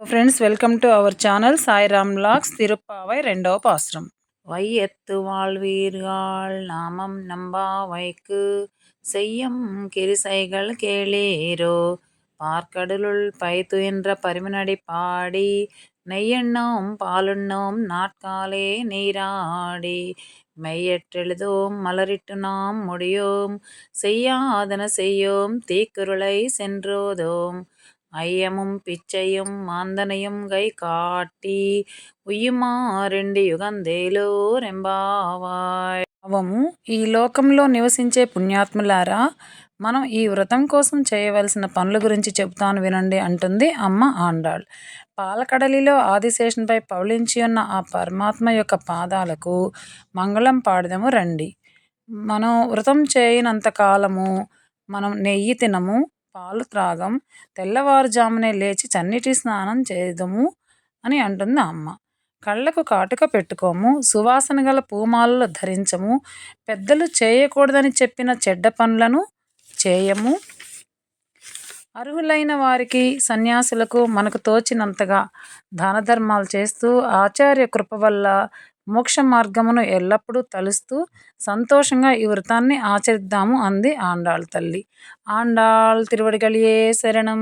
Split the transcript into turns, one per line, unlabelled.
friends welcome to our channel Sairam lakhs Tiruppavai రెండవ పాశ్రం வையத்து வாழ்வீர்கள் நாமம் நம்பாவைக்கு செய்யம் கிரிசைகள் கேளீரோ பார்க்கடலுள் பைத்துயின்ற பரிமனடி பாடி நெய்யெண்ணோம் பாலுண்ணோம் நாட்காலே நீராடி மெய்யற்றெழுதோம் மலரிட்டு நாம் முடியோம் செய்யாதன செய்யோம் தீக்குருளை சென்றோதோம் ஐயமும் பிச்சையும் மாந்தனையும் கை కాటి ఉయ్యుమారెండి యుగందేలోరెంబావాయ్ అవము ఈ లోకంలో నివసించే పుణ్యాత్ములారా మనం ఈ వ్రతం కోసం చేయవలసిన పనుల గురించి చెబుతాను వినండి అంటుంది అమ్మ ఆండాళ్ పాలకడలిలో ఆదిశేషునిపై పౌళించి ఉన్న ఆ పరమాత్మ యొక్క పాదాలకు మంగళం పాడదము రండి మనం వ్రతం చేయనంత కాలము మనం నెయ్యి తినము పాలు త్రాగం తెల్లవారుజామునే లేచి చన్నీటి స్నానం చేదము అని అంటుంది అమ్మ. కళ్ళకు కాటుక పెట్టుకోము సువాసన గల పూమాలలు ధరించము పెద్దలు చేయకూడదని చెప్పిన చెడ్డ పనులను చేయము. అర్హులైన వారికి సన్యాసులకు మనకు తోచినంతగా దాన ధర్మాలు చేస్తూ ఆచార్య కృప వల్ల మోక్ష మార్గమును ఎల్లప్పుడూ తలుస్తూ సంతోషంగా ఈ వ్రతాన్ని ఆచరిద్దాము అంది ఆండాళ్ తల్లి. ఆండాళ్ తిరువడిగలియే శరణం.